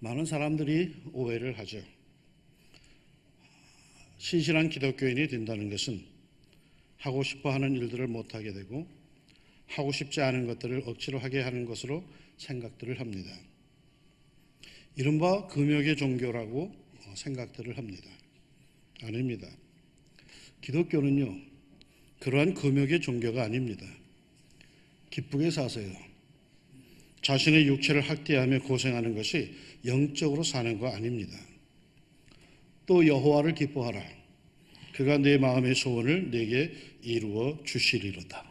많은 사람들이 오해를 하죠. 신실한 기독교인이 된다는 것은 하고 싶어 하는 일들을 못하게 되고 하고 싶지 않은 것들을 억지로 하게 하는 것으로 생각들을 합니다. 이른바 금욕의 종교라고 생각들을 합니다. 아닙니다. 기독교는요, 그러한 금욕의 종교가 아닙니다. 기쁘게 사세요. 자신의 육체를 학대하며 고생하는 것이 영적으로 사는 거 아닙니다. 또 여호와를 기뻐하라. 그가 내 마음의 소원을 내게 이루어 주시리로다.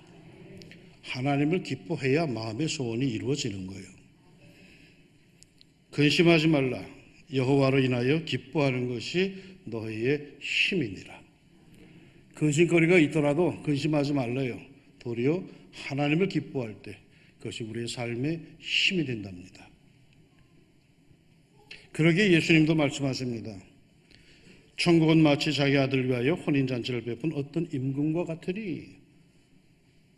하나님을 기뻐해야 마음의 소원이 이루어지는 거예요. 근심하지 말라. 여호와로 인하여 기뻐하는 것이 너희의 힘이니라. 근심거리가 있더라도 근심하지 말래요. 도리어 하나님을 기뻐할 때 그것이 우리의 삶의 힘이 된답니다. 그러게 예수님도 말씀하십니다. 천국은 마치 자기 아들 위하여 혼인잔치를 베푼 어떤 임금과 같으니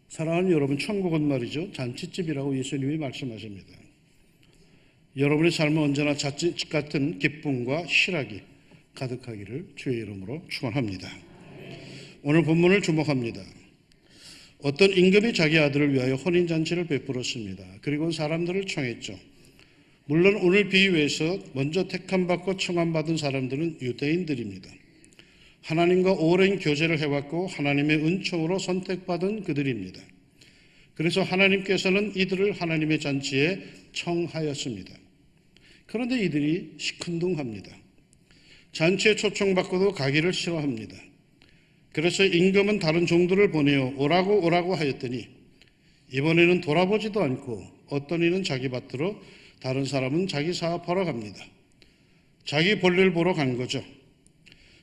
사랑하는 여러분 천국은 말이죠. 잔치집이라고 예수님이 말씀하십니다. 여러분의 삶은 언제나 잔치집 같은 기쁨과 희락이 가득하기를 주의 이름으로 축원합니다. 오늘 본문을 주목합니다. 어떤 임금이 자기 아들을 위하여 혼인잔치를 베풀었습니다. 그리고 사람들을 청했죠. 물론 오늘 비유에서 먼저 택함받고 청함받은 사람들은 유대인들입니다. 하나님과 오랜 교제를 해왔고 하나님의 은총으로 선택받은 그들입니다. 그래서 하나님께서는 이들을 하나님의 잔치에 청하였습니다. 그런데 이들이 시큰둥합니다. 잔치에 초청받고도 가기를 싫어합니다. 그래서 임금은 다른 종들을 보내어 오라고 오라고 하였더니 이번에는 돌아보지도 않고 어떤 이는 자기 밭으로 다른 사람은 자기 사업하러 갑니다. 자기 볼일 보러 간 거죠.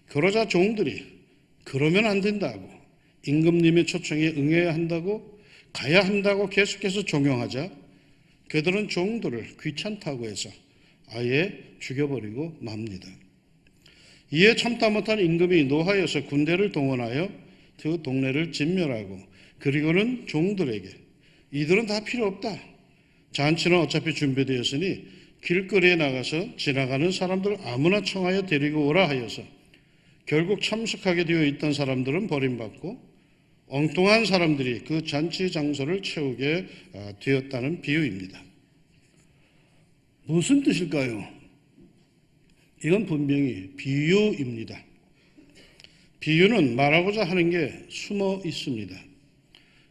그러자 종들이 그러면 안 된다고 임금님의 초청에 응해야 한다고 가야 한다고 계속해서 종용하자 그들은 종들을 귀찮다고 해서 아예 죽여버리고 맙니다. 이에 참다 못한 임금이 노하여서 군대를 동원하여 그 동네를 진멸하고 그리고는 종들에게 이들은 다 필요 없다. 잔치는 어차피 준비되었으니 길거리에 나가서 지나가는 사람들 아무나 청하여 데리고 오라 하여서 결국 참석하게 되어 있던 사람들은 버림받고 엉뚱한 사람들이 그 잔치 장소를 채우게 되었다는 비유입니다. 무슨 뜻일까요? 이건 분명히 비유입니다. 비유는 말하고자 하는 게 숨어 있습니다.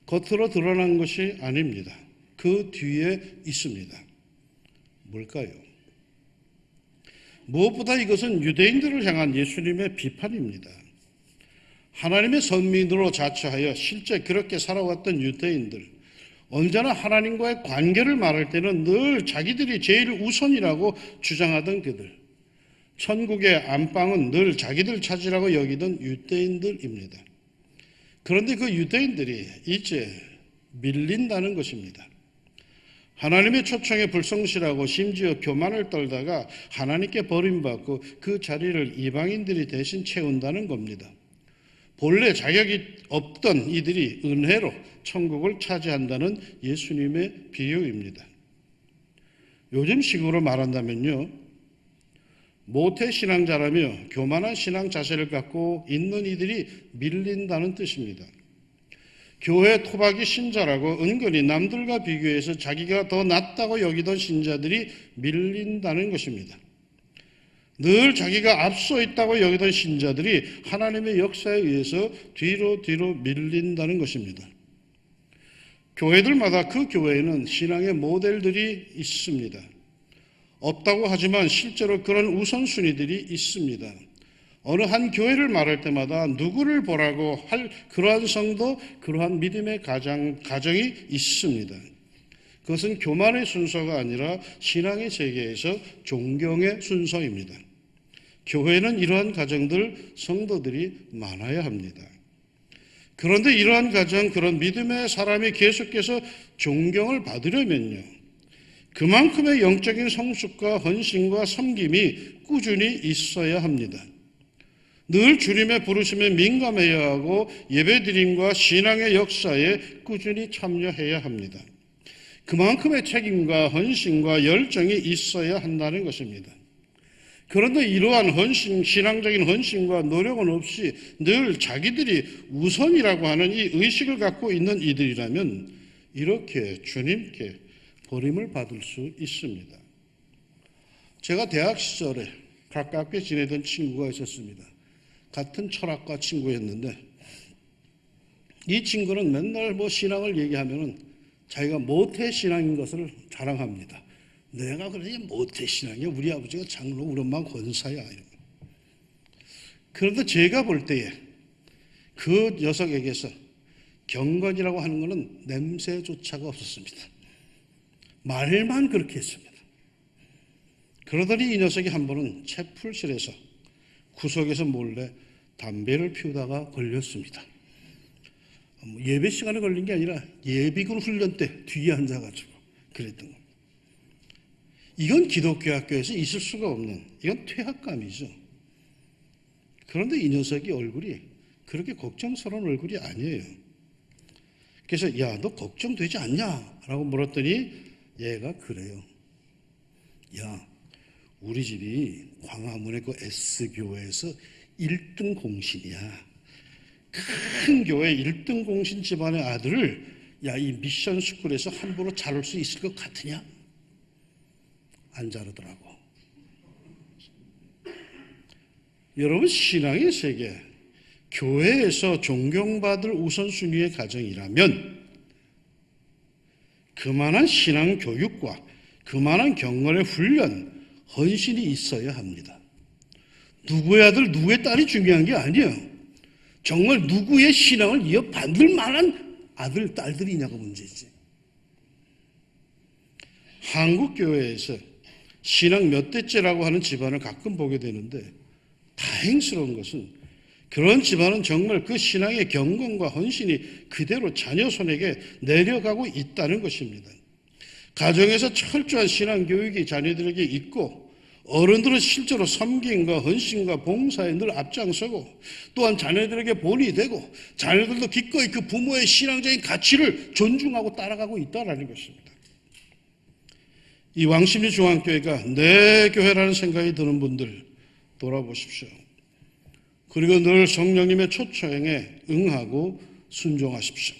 겉으로 드러난 것이 아닙니다. 그 뒤에 있습니다. 뭘까요? 무엇보다 이것은 유대인들을 향한 예수님의 비판입니다. 하나님의 선민으로 자처하여 실제 그렇게 살아왔던 유대인들, 언제나 하나님과의 관계를 말할 때는 늘 자기들이 제일 우선이라고 주장하던 그들, 천국의 안방은 늘 자기들 찾으라고 여기던 유대인들입니다. 그런데 그 유대인들이 이제 밀린다는 것입니다. 하나님의 초청에 불성실하고 심지어 교만을 떨다가 하나님께 버림받고 그 자리를 이방인들이 대신 채운다는 겁니다. 본래 자격이 없던 이들이 은혜로 천국을 차지한다는 예수님의 비유입니다. 요즘 식으로 말한다면요. 모태 신앙자라며 교만한 신앙 자세를 갖고 있는 이들이 밀린다는 뜻입니다. 교회 토박이 신자라고 은근히 남들과 비교해서 자기가 더 낫다고 여기던 신자들이 밀린다는 것입니다. 늘 자기가 앞서 있다고 여기던 신자들이 하나님의 역사에 의해서 뒤로 뒤로 밀린다는 것입니다. 교회들마다 그 교회에는 신앙의 모델들이 있습니다. 없다고 하지만 실제로 그런 우선순위들이 있습니다. 어느 한 교회를 말할 때마다 누구를 보라고 할 그러한 성도, 그러한 믿음의 가정, 가정이 있습니다. 그것은 교만의 순서가 아니라 신앙의 세계에서 존경의 순서입니다. 교회는 이러한 가정들, 성도들이 많아야 합니다. 그런데 이러한 가정, 그런 믿음의 사람이 계속해서 존경을 받으려면요. 그만큼의 영적인 성숙과 헌신과 섬김이 꾸준히 있어야 합니다. 늘 주님의 부르심에 민감해야 하고 예배드림과 신앙의 역사에 꾸준히 참여해야 합니다. 그만큼의 책임과 헌신과 열정이 있어야 한다는 것입니다. 그런데 이러한 헌신, 신앙적인 헌신과 노력은 없이 늘 자기들이 우선이라고 하는 이 의식을 갖고 있는 이들이라면 이렇게 주님께 버림을 받을 수 있습니다. 제가 대학 시절에 가깝게 지내던 친구가 있었습니다. 같은 철학과 친구였는데 이 친구는 맨날 뭐 신앙을 얘기하면은 자기가 모태 신앙인 것을 자랑합니다. 내가 그러니 모태 신앙이야. 우리 아버지가 장로, 우리 엄마가 권사야. 그런데 제가 볼 때에 그 녀석에게서 경건이라고 하는 것은 냄새조차가 없었습니다. 말만 그렇게 했습니다. 그러더니 이 녀석이 한 번은 채플실에서 구석에서 몰래 담배를 피우다가 걸렸습니다. 뭐 예배 시간에 걸린 게 아니라 예비군 훈련 때 뒤에 앉아가지고 그랬던 겁니다. 이건 기독교 학교에서 있을 수가 없는 이건 퇴학감이죠. 그런데 이 녀석이 얼굴이 그렇게 걱정스러운 얼굴이 아니에요. 그래서 야 너 걱정되지 않냐? 라고 물었더니 얘가 그래요. 야 우리 집이 광화문의 그 S교회에서 1등 공신이야. 큰 교회 1등 공신 집안의 아들을 야 이 미션 스쿨에서 함부로 자를 수 있을 것 같으냐? 안 자르더라고. 여러분 신앙의 세계 교회에서 존경받을 우선순위의 가정이라면 그만한 신앙 교육과 그만한 경건의 훈련, 헌신이 있어야 합니다. 누구의 아들, 누구의 딸이 중요한 게 아니에요. 정말 누구의 신앙을 이어받을 만한 아들, 딸들이냐가 문제지. 한국 교회에서 신앙 몇 대째라고 하는 집안을 가끔 보게 되는데 다행스러운 것은 그런 집안은 정말 그 신앙의 경건과 헌신이 그대로 자녀 손에게 내려가고 있다는 것입니다. 가정에서 철저한 신앙 교육이 자녀들에게 있고 어른들은 실제로 섬김과 헌신과 봉사에 늘 앞장서고 또한 자녀들에게 본이 되고 자녀들도 기꺼이 그 부모의 신앙적인 가치를 존중하고 따라가고 있다는 것입니다. 이 왕십리 중앙교회가 내 교회라는 생각이 드는 분들 돌아보십시오. 그리고 늘 성령님의 초청에 응하고 순종하십시오.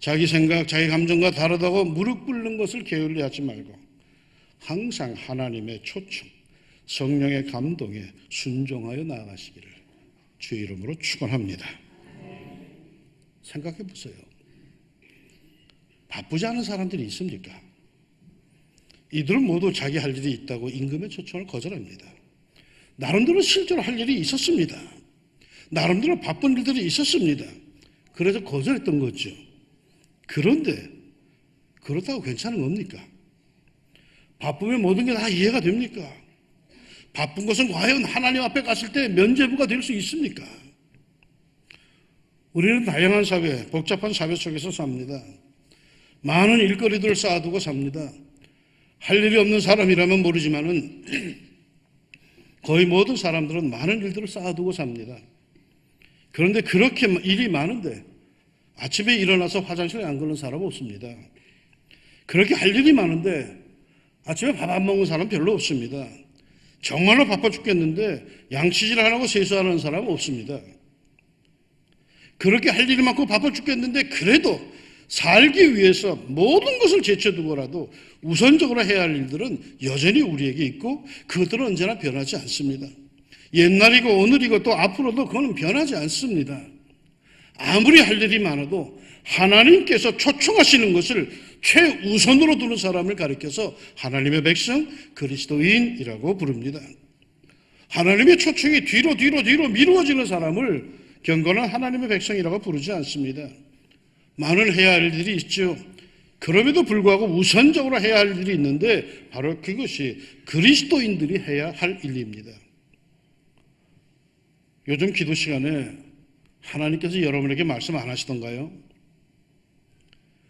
자기 생각, 자기 감정과 다르다고 무릎 꿇는 것을 게을리 하지 말고 항상 하나님의 초청, 성령의 감동에 순종하여 나아가시기를 주의 이름으로 축원합니다. 생각해 보세요. 바쁘지 않은 사람들이 있습니까? 이들은 모두 자기 할 일이 있다고 임금의 초청을 거절합니다. 나름대로 실제로 할 일이 있었습니다. 나름대로 바쁜 일들이 있었습니다. 그래서 거절했던 거죠. 그런데 그렇다고 괜찮은 겁니까? 바쁘면 모든 게 다 이해가 됩니까? 바쁜 것은 과연 하나님 앞에 갔을 때 면죄부가 될 수 있습니까? 우리는 다양한 사회, 복잡한 사회 속에서 삽니다. 많은 일거리들을 쌓아두고 삽니다. 할 일이 없는 사람이라면 모르지만은 거의 모든 사람들은 많은 일들을 쌓아두고 삽니다. 그런데 그렇게 일이 많은데 아침에 일어나서 화장실에 안 가는 사람 없습니다. 그렇게 할 일이 많은데 아침에 밥 안 먹는 사람 별로 없습니다. 정말로 바빠 죽겠는데 양치질 안 하고 세수하는 사람 없습니다. 그렇게 할 일이 많고 바빠 죽겠는데 그래도 살기 위해서 모든 것을 제쳐두고라도 우선적으로 해야 할 일들은 여전히 우리에게 있고 그것들은 언제나 변하지 않습니다. 옛날이고 오늘이고 또 앞으로도 그거는 변하지 않습니다. 아무리 할 일이 많아도 하나님께서 초청하시는 것을 최우선으로 두는 사람을 가리켜서 하나님의 백성 그리스도인이라고 부릅니다. 하나님의 초청이 뒤로 뒤로 뒤로 미루어지는 사람을 경건한 하나님의 백성이라고 부르지 않습니다. 많은 해야 할 일이 있죠. 그럼에도 불구하고 우선적으로 해야 할 일이 있는데 바로 그것이 그리스도인들이 해야 할 일입니다. 요즘 기도 시간에 하나님께서 여러분에게 말씀 안 하시던가요?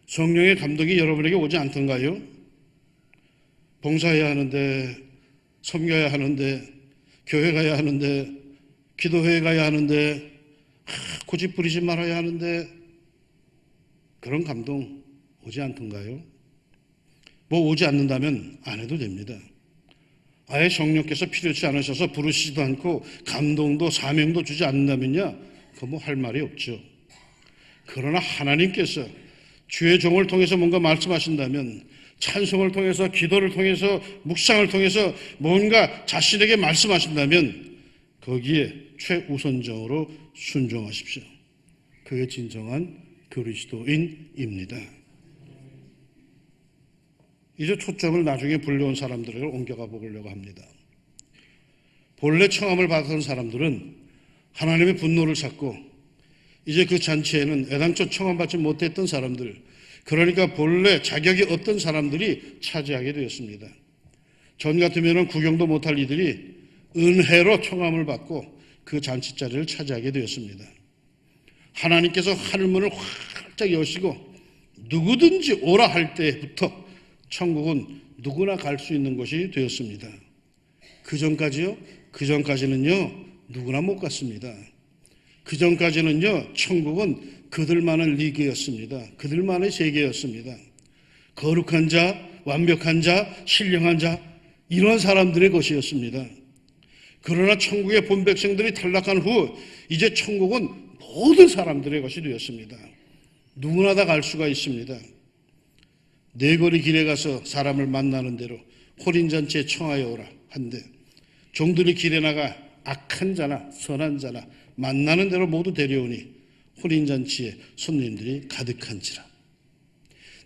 성령의 감동이 여러분에게 오지 않던가요? 봉사해야 하는데, 섬겨야 하는데, 교회 가야 하는데, 기도회에 가야 하는데, 고집 부리지 말아야 하는데, 그런 감동 오지 않던가요? 뭐 오지 않는다면 안 해도 됩니다. 아예 성령께서 필요치 않으셔서 부르시지도 않고 감동도 사명도 주지 않는다면요, 그 뭐 할 말이 없죠. 그러나 하나님께서 주의 종을 통해서 뭔가 말씀하신다면 찬송을 통해서 기도를 통해서 묵상을 통해서 뭔가 자신에게 말씀하신다면 거기에 최우선적으로 순종하십시오. 그게 진정한 그리스도인입니다. 이제 초점을 나중에 불려온 사람들을 옮겨가 보려고 합니다. 본래 청함을 받은 사람들은 하나님의 분노를 찾고 이제 그 잔치에는 애당초 청함받지 못했던 사람들, 그러니까 본래 자격이 없던 사람들이 차지하게 되었습니다. 전 같으면 구경도 못할 이들이 은혜로 청함을 받고 그 잔치 자리를 차지하게 되었습니다. 하나님께서 하늘문을 활짝 여시고 누구든지 오라 할 때부터 천국은 누구나 갈 수 있는 곳이 되었습니다. 그 전까지요? 그 전까지는요, 누구나 못 갔습니다. 그 전까지는요, 천국은 그들만의 리그였습니다. 그들만의 세계였습니다. 거룩한 자, 완벽한 자, 신령한 자, 이런 사람들의 것이었습니다. 그러나 천국의 본 백성들이 탈락한 후, 이제 천국은 모든 사람들의 것이 되었습니다. 누구나 다 갈 수가 있습니다. 네거리 길에 가서 사람을 만나는 대로 호린잔치에 청하여 오라 한데 종들이 길에 나가 악한 자나 선한 자나 만나는 대로 모두 데려오니 호린잔치에 손님들이 가득한지라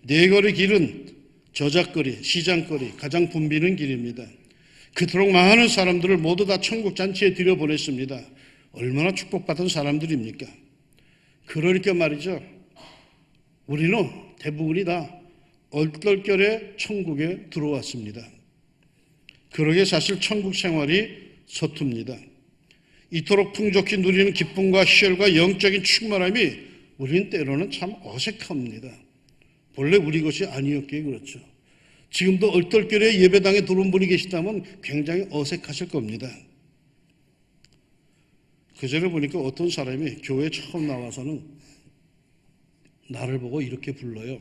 네거리 길은 저작거리, 시장거리, 가장 붐비는 길입니다. 그토록 많은 사람들을 모두 다 천국 잔치에 들여보냈습니다. 얼마나 축복받은 사람들입니까? 그러니까 말이죠. 우리는 대부분이 다 얼떨결에 천국에 들어왔습니다. 그러게 사실 천국 생활이 서툽니다. 이토록 풍족히 누리는 기쁨과 희열과 영적인 충만함이 우리는 때로는 참 어색합니다. 본래 우리 것이 아니었기에 그렇죠. 지금도 얼떨결에 예배당에 들어온 분이 계시다면 굉장히 어색하실 겁니다. 그 전에 보니까 어떤 사람이 교회 처음 나와서는 나를 보고 이렇게 불러요.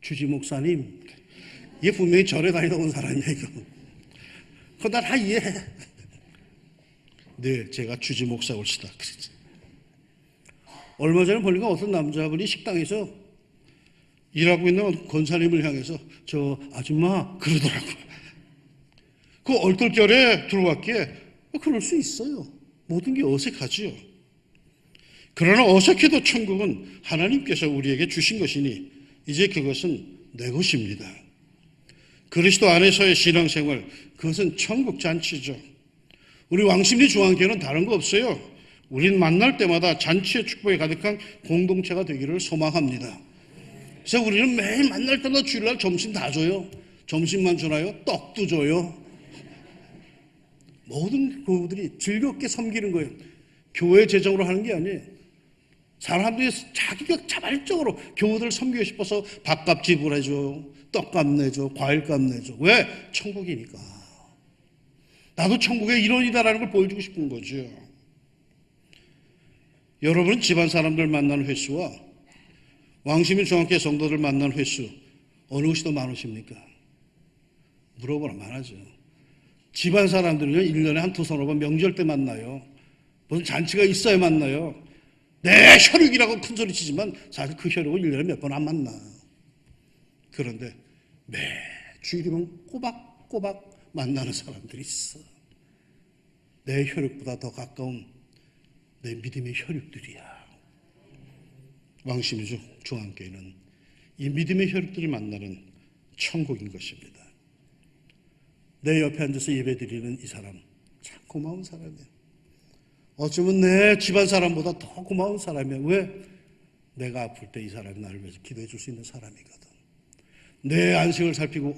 주지 목사님, 얘 분명히 절에 다니다 온 사람이야, 이거. 그거 나다 이해해. 네, 제가 주지 목사 올시다. 그랬지. 얼마 전에 보니까 어떤 남자분이 식당에서 일하고 있는 권사님을 향해서 저 아줌마 그러더라고. 그 얼떨결에 들어왔기에 그럴 수 있어요. 모든 게 어색하지요. 그러나 어색해도 천국은 하나님께서 우리에게 주신 것이니 이제 그것은 내 것입니다. 그리스도 안에서의 신앙생활, 그것은 천국 잔치죠. 우리 왕십리 중앙교회는 다른 거 없어요. 우린 만날 때마다 잔치의 축복에 가득한 공동체가 되기를 소망합니다. 그래서 우리는 매일 만날 때마다 주일날 점심 다 줘요. 점심만 주나요? 떡도 줘요. 모든 교우들이 즐겁게 섬기는 거예요. 교회 재정으로 하는 게 아니에요. 사람들이 자기가 자발적으로 교우들 섬기고 싶어서 밥값 지불해줘, 떡값 내줘, 과일값 내줘. 왜? 천국이니까. 나도 천국의 일원이다라는 걸 보여주고 싶은 거죠. 여러분은 집안 사람들 만나는 횟수와 왕시민 중학교 성도들 만나는 횟수 어느 것이 더 많으십니까? 물어보라 많아죠. 집안 사람들은요, 1년에 한두 서너 번 명절 때 만나요. 무슨 잔치가 있어야 만나요. 내 혈육이라고 큰 소리 치지만 사실 그 혈육을 1년에 몇 번 안 만나. 그런데 매 주일이면 꼬박꼬박 만나는 사람들이 있어. 내 혈육보다 더 가까운 내 믿음의 혈육들이야. 왕심이죠. 중앙교회는 이 믿음의 혈육들이 만나는 천국인 것입니다. 내 옆에 앉아서 예배 드리는 이 사람 참 고마운 사람이야. 어쩌면 내 집안 사람보다 더 고마운 사람이야. 왜? 내가 아플 때 이 사람이 나를 위해서 기도해 줄 수 있는 사람이거든. 내 안식을 살피고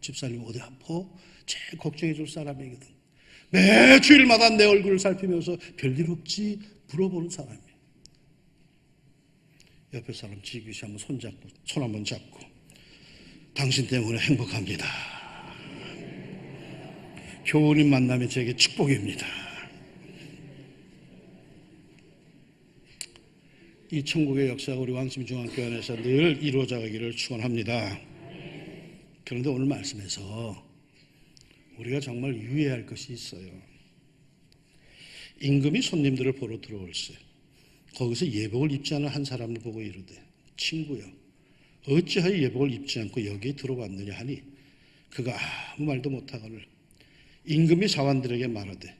집사님 어디 아파? 제일 걱정해 줄 사람이거든. 매 주일마다 내 얼굴을 살피면서 별일 없지 물어보는 사람이야. 옆에 사람 지기시 한번 손잡고 손 한번 잡고 당신 때문에 행복합니다. 교우님 만남이 제게 축복입니다. 이 천국의 역사가 우리 왕심 중앙교 안에서 늘 이루어져 가기를 축원합니다. 그런데 오늘 말씀에서 우리가 정말 유의할 것이 있어요. 임금이 손님들을 보러 들어올세. 거기서 예복을 입지 않은 한 사람을 보고 이르되 친구여 어찌하여 예복을 입지 않고 여기에 들어왔느냐 하니 그가 아무 말도 못하거늘 임금이 사관들에게 말하되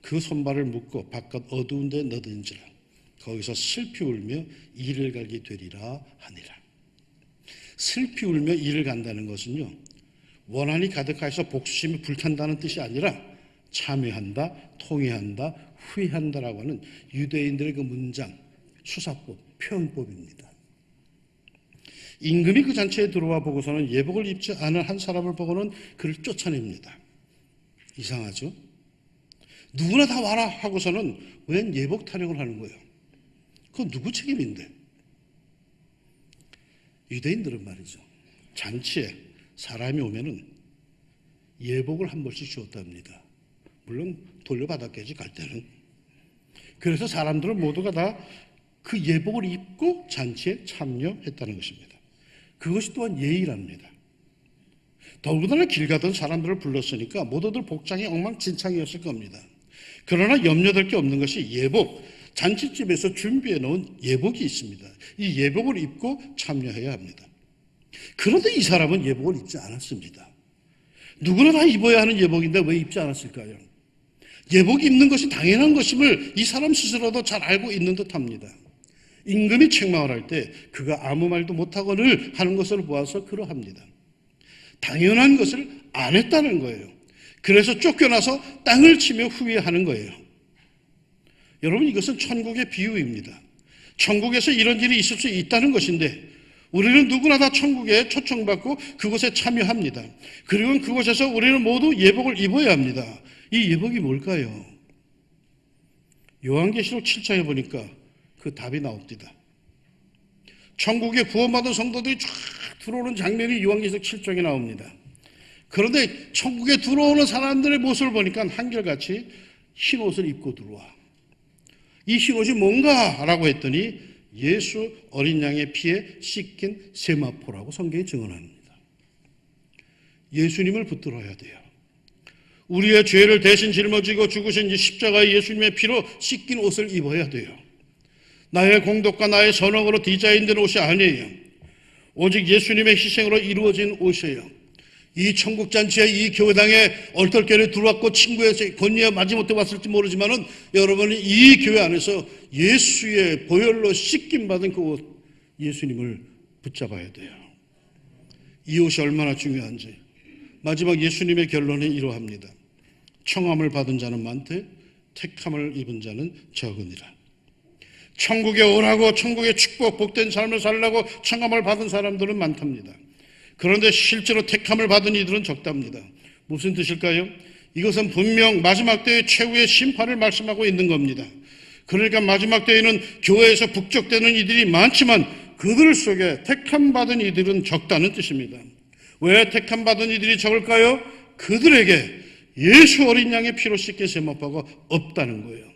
그 손발을 묶고 바깥 어두운 데 넣든지라 거기서 슬피 울며 이를 갈게 되리라 하니라 슬피 울며 이를 간다는 것은요 원한이 가득하여서 복수심이 불탄다는 뜻이 아니라 참여한다, 통회한다, 후회한다라고 하는 유대인들의 그 문장, 수사법, 표현법입니다. 임금이 그 잔치에 들어와 보고서는 예복을 입지 않은 한 사람을 보고는 그를 쫓아냅니다. 이상하죠? 누구나 다 와라 하고서는 웬 예복 타령을 하는 거예요? 그건 누구 책임인데? 유대인들은 말이죠. 잔치에 사람이 오면은 예복을 한 벌씩 주었답니다. 물론 돌려받았겠지 갈 때는. 그래서 사람들은 모두가 다 그 예복을 입고 잔치에 참여했다는 것입니다. 그것이 또한 예의랍니다. 더군다나 길 가던 사람들을 불렀으니까 모두들 복장이 엉망진창이었을 겁니다. 그러나 염려될 게 없는 것이 예복, 잔치집에서 준비해 놓은 예복이 있습니다. 이 예복을 입고 참여해야 합니다. 그런데 이 사람은 예복을 입지 않았습니다. 누구나 다 입어야 하는 예복인데 왜 입지 않았을까요? 예복 입는 것이 당연한 것임을 이 사람 스스로도 잘 알고 있는 듯 합니다. 임금이 책망을 할 때 그가 아무 말도 못하거늘 하는 것을 보아서 그러합니다. 당연한 것을 안 했다는 거예요. 그래서 쫓겨나서 땅을 치며 후회하는 거예요. 여러분 이것은 천국의 비유입니다. 천국에서 이런 일이 있을 수 있다는 것인데 우리는 누구나 다 천국에 초청받고 그곳에 참여합니다. 그리고 그곳에서 우리는 모두 예복을 입어야 합니다. 이 예복이 뭘까요? 요한계시록 7장에 보니까 그 답이 나옵니다. 천국에 구원받은 성도들이 쫙 들어오는 장면이 요한계시록 7장에 나옵니다. 그런데 천국에 들어오는 사람들의 모습을 보니까 한결같이 흰 옷을 입고 들어와. 이 흰 옷이 뭔가라고 했더니 예수 어린 양의 피에 씻긴 세마포라고 성경이 증언합니다. 예수님을 붙들어야 돼요. 우리의 죄를 대신 짊어지고 죽으신 십자가의 예수님의 피로 씻긴 옷을 입어야 돼요. 나의 공덕과 나의 선악으로 디자인된 옷이 아니에요. 오직 예수님의 희생으로 이루어진 옷이에요. 이 천국 잔치에 이 교회당에 얼떨결에 들어왔고 친구의 건의에 마지못해 왔을지 모르지만은 여러분이 이 교회 안에서 예수의 보혈로 씻김 받은 그 옷, 예수님을 붙잡아야 돼요. 이 옷이 얼마나 중요한지. 마지막 예수님의 결론은 이러합니다. 청함을 받은 자는 많되 택함을 입은 자는 적으니라. 천국에 오라고 천국의 축복 복된 삶을 살라고 청함을 받은 사람들은 많답니다. 그런데 실제로 택함을 받은 이들은 적답니다. 무슨 뜻일까요? 이것은 분명 마지막 때의 최후의 심판을 말씀하고 있는 겁니다. 그러니까 마지막 때에는 교회에서 북적대는 이들이 많지만 그들 속에 택함 받은 이들은 적다는 뜻입니다. 왜 택함 받은 이들이 적을까요? 그들에게 예수 어린 양의 피로 씻긴 세마파가 없다는 거예요.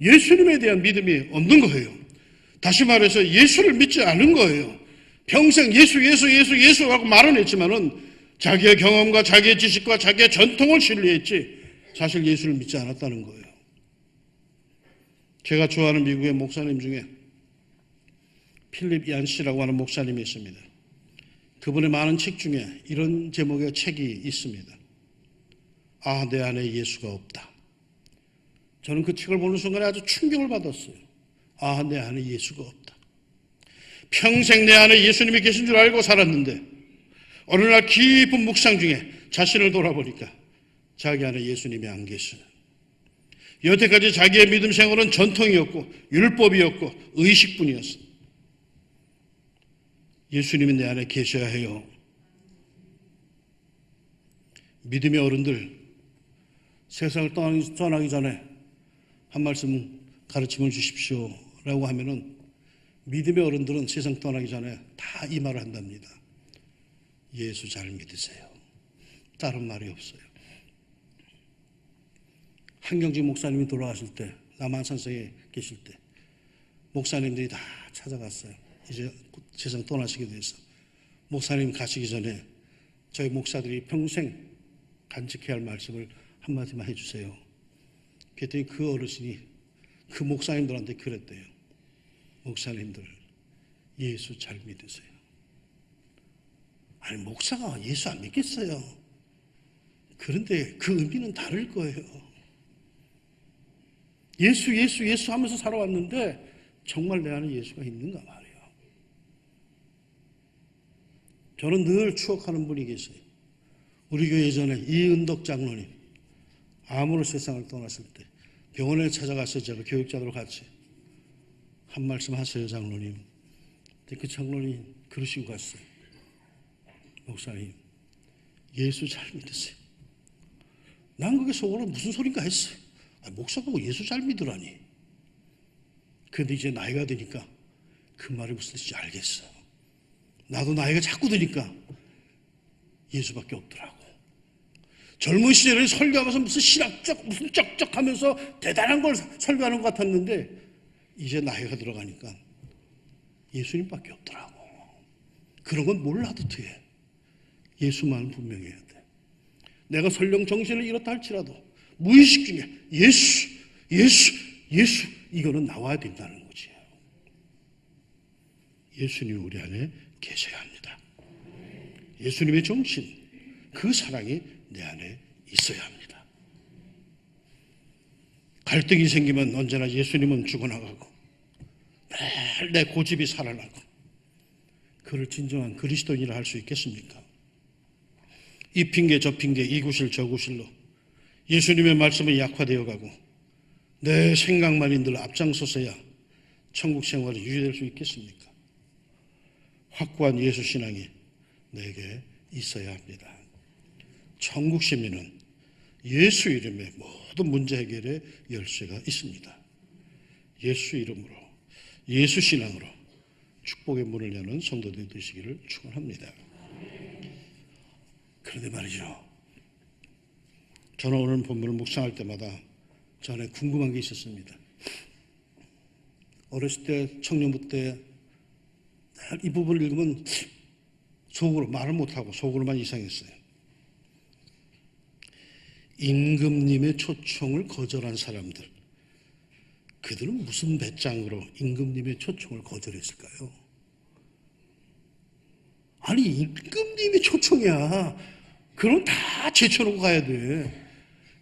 예수님에 대한 믿음이 없는 거예요. 다시 말해서 예수를 믿지 않은 거예요. 평생 예수, 예수, 예수, 예수라고 말은 했지만은 자기의 경험과 자기의 지식과 자기의 전통을 신뢰했지 사실 예수를 믿지 않았다는 거예요. 제가 좋아하는 미국의 목사님 중에 필립 얀 씨라고 하는 목사님이 있습니다. 그분의 많은 책 중에 이런 제목의 책이 있습니다. 아, 내 안에 예수가 없다. 저는 그 책을 보는 순간에 아주 충격을 받았어요. 아, 내 안에 예수가 없다. 평생 내 안에 예수님이 계신 줄 알고 살았는데, 어느 날 깊은 묵상 중에 자신을 돌아보니까 자기 안에 예수님이 안 계시는. 여태까지 자기의 믿음 생활은 전통이었고, 율법이었고, 의식뿐이었어. 예수님이 내 안에 계셔야 해요. 믿음의 어른들, 세상을 떠나기 전에 한 말씀 가르침을 주십시오. 라고 하면은 믿음의 어른들은 세상 떠나기 전에 다 이 말을 한답니다. 예수 잘 믿으세요. 다른 말이 없어요. 한경직 목사님이 돌아가실 때, 남한 산성에 계실 때, 목사님들이 다 찾아갔어요. 이제 세상 떠나시게 돼서. 목사님 가시기 전에 저희 목사들이 평생 간직해야 할 말씀을 한마디만 해주세요. 그랬더니 그 어르신이 그 목사님들한테 그랬대요. 목사님들, 예수 잘 믿으세요. 아니, 목사가 예수 안 믿겠어요. 그런데 그 의미는 다를 거예요. 예수, 예수, 예수 하면서 살아왔는데 정말 내 안에 예수가 있는가 말이에요. 저는 늘 추억하는 분이 계세요. 우리 교회 예전에 이은덕 장로님, 암으로 세상을 떠났을 때 병원에 찾아가서 제가 교육자들 같이 한 말씀 하세요, 장로님. 근데 그 장로님 그러시고 갔어요. 목사님, 예수 잘 믿으세요. 난 그게 속으로 무슨 소린가 했어요. 아, 목사가 예수 잘 믿으라니. 그런데 이제 나이가 드니까 그 말이 무슨 뜻인지 알겠어. 나도 나이가 자꾸 드니까 예수밖에 없더라고. 젊은 시절에 설교하면서 무슨 신학적, 무슨 쩍쩍 하면서 대단한 걸 설교하는 것 같았는데, 이제 나이가 들어가니까 예수님밖에 없더라고. 그런 건 몰라도 돼. 예수만 분명해야 돼. 내가 설령 정신을 잃었다 할지라도 무의식 중에 예수, 예수, 예수, 이거는 나와야 된다는 거지. 예수님이 우리 안에 계셔야 합니다. 예수님의 정신, 그 사랑이 내 안에 있어야 합니다. 갈등이 생기면 언제나 예수님은 죽어나가고 내 고집이 살아나고 그를 진정한 그리스도인이라 할 수 있겠습니까? 이 핑계 저 핑계 이 구실 저 구실로 예수님의 말씀은 약화되어 가고 내 생각만인들 앞장서서야 천국 생활이 유지될 수 있겠습니까? 확고한 예수 신앙이 내게 있어야 합니다. 천국 시민은 예수 이름의 모든 문제 해결의 열쇠가 있습니다. 예수 이름으로, 예수 신앙으로 축복의 문을 여는 성도들 되시기를 축원합니다. 그런데 말이죠. 저는 오늘 본문을 묵상할 때마다 전에 궁금한 게 있었습니다. 어렸을 때, 청년부 때, 이 부분을 읽으면 속으로 말을 못하고 속으로만 이상했어요. 임금님의 초청을 거절한 사람들. 그들은 무슨 배짱으로 임금님의 초청을 거절했을까요? 아니, 임금님이 초청이야. 그럼 다 제쳐놓고 가야 돼.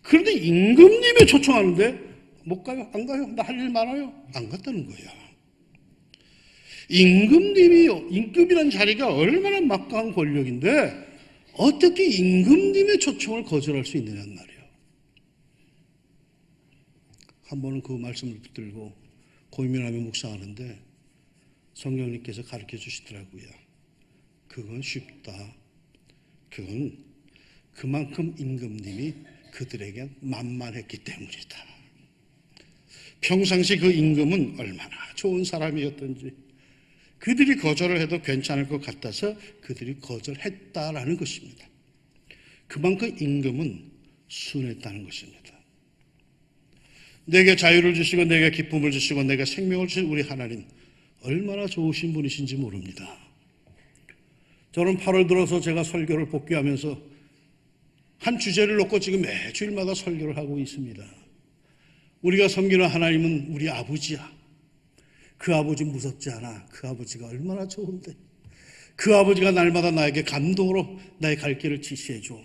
그런데 임금님이 초청하는데 못 가요? 안 가요? 나 할 일 많아요? 안 갔다는 거야. 임금님이요. 임금이라는 자리가 얼마나 막강한 권력인데 어떻게 임금님의 초청을 거절할 수 있느냐는 말이에요. 한 번은 그 말씀을 붙들고 고민하며 묵상하는데 성령님께서 가르쳐 주시더라고요. 그건 쉽다. 그건 그만큼 임금님이 그들에게 만만했기 때문이다. 평상시 그 임금은 얼마나 좋은 사람이었던지 그들이 거절을 해도 괜찮을 것 같아서 그들이 거절했다라는 것입니다. 그만큼 임금은 순했다는 것입니다. 내게 자유를 주시고 내게 기쁨을 주시고 내게 생명을 주신 우리 하나님 얼마나 좋으신 분이신지 모릅니다. 저는 8월 들어서 제가 설교를 복귀하면서 한 주제를 놓고 지금 매주일마다 설교를 하고 있습니다. 우리가 섬기는 하나님은 우리 아버지야. 그 아버지 무섭지 않아. 그 아버지가 얼마나 좋은데. 그 아버지가 날마다 나에게 감동으로 나의 갈 길을 지시해 줘.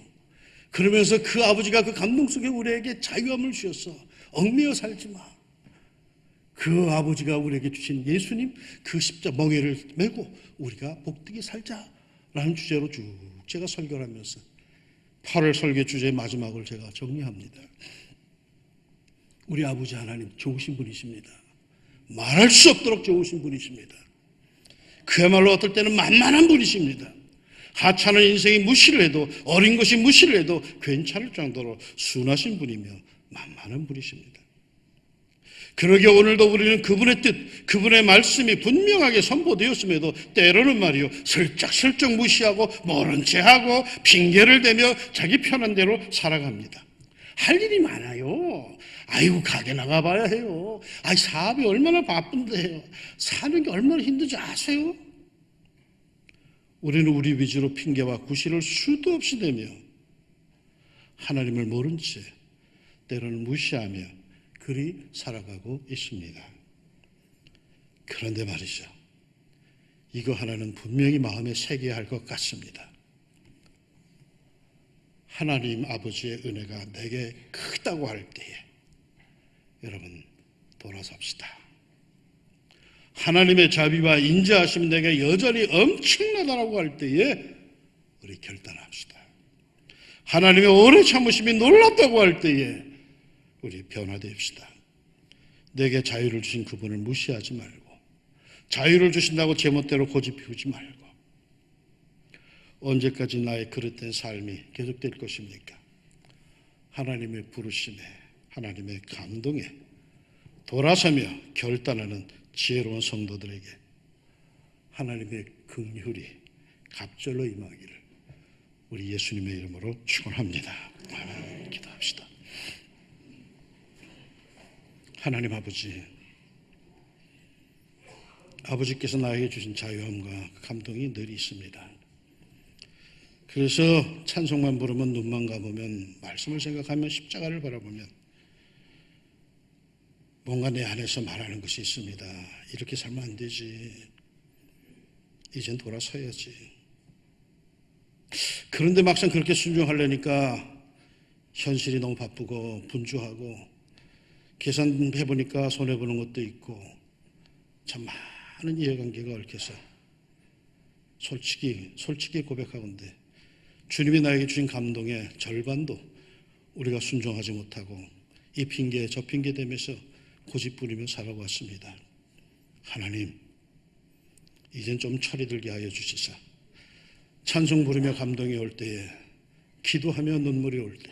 그러면서 그 아버지가 그 감동 속에 우리에게 자유함을 주셨어. 얽매여 살지 마. 그 아버지가 우리에게 주신 예수님 그 십자 멍에를 메고 우리가 복되게 살자라는 주제로 쭉 제가 설교를 하면서 8월 설교 주제 마지막을 제가 정리합니다. 우리 아버지 하나님 좋으신 분이십니다. 말할 수 없도록 좋으신 분이십니다. 그야말로 어떨 때는 만만한 분이십니다. 하찮은 인생이 무시를 해도 어린 것이 무시를 해도 괜찮을 정도로 순하신 분이며 만만한 분이십니다. 그러게 오늘도 우리는 그분의 뜻, 그분의 말씀이 분명하게 선포되었음에도 때로는 말이요, 슬쩍슬쩍 무시하고 모른 채 하고 핑계를 대며 자기 편한 대로 살아갑니다. 할 일이 많아요. 아이고, 가게 나가봐야 해요. 아이, 사업이 얼마나 바쁜데요. 사는 게 얼마나 힘든지 아세요? 우리는 우리 위주로 핑계와 구실을 수도 없이 대며 하나님을 모른 채 때로는 무시하며 그리 살아가고 있습니다. 그런데 말이죠. 이거 하나는 분명히 마음에 새겨야 할 것 같습니다. 하나님 아버지의 은혜가 내게 크다고 할 때에 여러분 돌아섭시다. 하나님의 자비와 인자하심 내게 여전히 엄청나다라고 할 때에 우리 결단합시다. 하나님의 오래 참으심이 놀랍다고 할 때에 우리 변화됩시다. 내게 자유를 주신 그분을 무시하지 말고 자유를 주신다고 제멋대로 고집 피우지 말고 언제까지 나의 그릇된 삶이 계속될 것입니까? 하나님의 부르심에 하나님의 감동에 돌아서며 결단하는 지혜로운 성도들에게 하나님의 긍휼이 갑절로 임하기를 우리 예수님의 이름으로 축원합니다. 기도합시다. 하나님 아버지, 아버지께서 나에게 주신 자유함과 감동이 늘 있습니다. 그래서 찬송만 부르면 눈만 감으면 말씀을 생각하면 십자가를 바라보면 뭔가 내 안에서 말하는 것이 있습니다. 이렇게 살면 안 되지. 이젠 돌아서야지. 그런데 막상 그렇게 순종하려니까 현실이 너무 바쁘고 분주하고 계산해 보니까 손해 보는 것도 있고 참 많은 이해관계가 얽혀서 솔직히 솔직히 고백하건대 주님이 나에게 주신 감동의 절반도 우리가 순종하지 못하고 이 핑계 저 핑계 대면서 고집 부리며 살아왔습니다. 하나님 이젠 좀 철이 들게 하여 주시사 찬송 부르며 감동이 올 때에 기도하며 눈물이 올 때,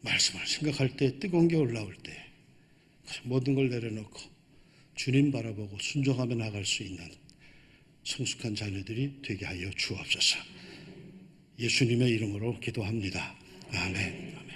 말씀을 생각할 때 뜨거운 게 올라올 때, 모든 걸 내려놓고 주님 바라보고 순종하며 나갈 수 있는 성숙한 자녀들이 되게 하여 주옵소서. 예수님의 이름으로 기도합니다. 아멘.